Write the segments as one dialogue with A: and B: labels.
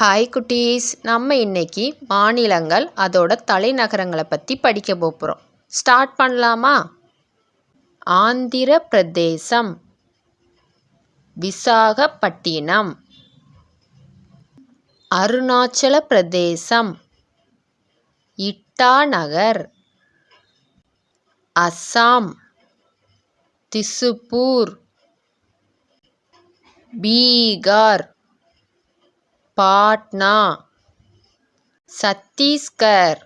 A: Hi குட்டீஸ். நம்ம இன்னைக்கு மாநிலங்கள் அதோட தலைநகரங்களை பற்றி படிக்க போகிறோம் ஸ்டார்ட் பண்ணலாமா? ஆந்திர பிரதேசம் விசாகப்பட்டினம். அருணாச்சல பிரதேசம் இட்டாநகர். அஸ்ஸாம் திசுப்பூர். பீகார். பாட்னா. சத்தீஸ்கர்.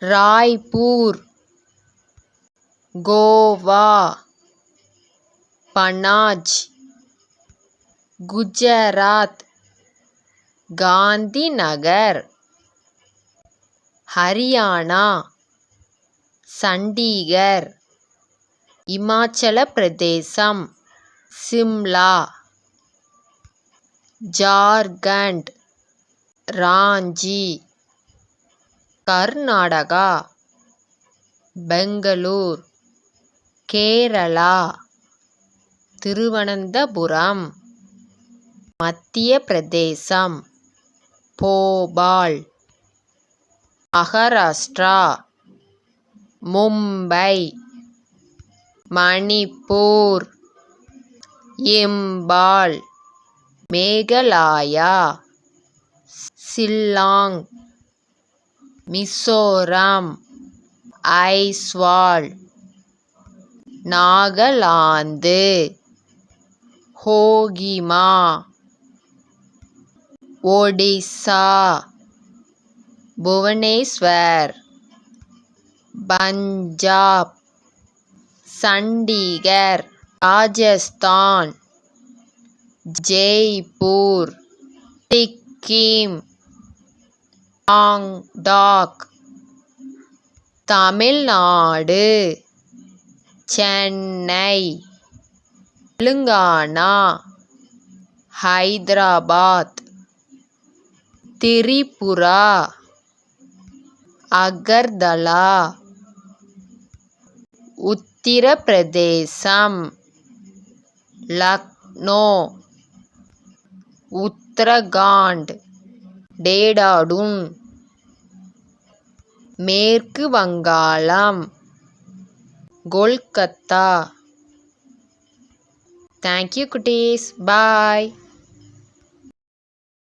A: ராய்ப்பூர். கோவா. பனாஜ். குஜராத். காந்திநகர். ஹரியானா. சண்டிகர். இமாச்சல பிரதேசம். சிம்லா. ஜார்க்கண்ட் ராஞ்சி கர்நாடகா பெங்களூர் கேரளா திருவனந்தபுரம் மத்திய பிரதேசம் போபால் மகாராஷ்டிரா மும்பை மணிப்பூர் இம்பால். மேகலாயா சில்லாங் மிசோரம் ஐஸ்வால் நாகாலாந்து ஹோகிமா ஒடிசா புவனேஸ்வர் பஞ்சாப் சண்டிகர் ராஜஸ்தான். ஜெய்ப்பூர் சிக்கிம் ஆங்டாக் தமிழ்நாடு சென்னை தெலுங்கானா ஹைதராபாத் திரிபுரா அகர்தலா உத்திரப்பிரதேசம் லக்னோ. உத்தரகாண்ட். டேடாடுன் மேற்கு வங்காளம் கொல்கத்தா. தேங்க்யூ குட்டீஸ். பாய்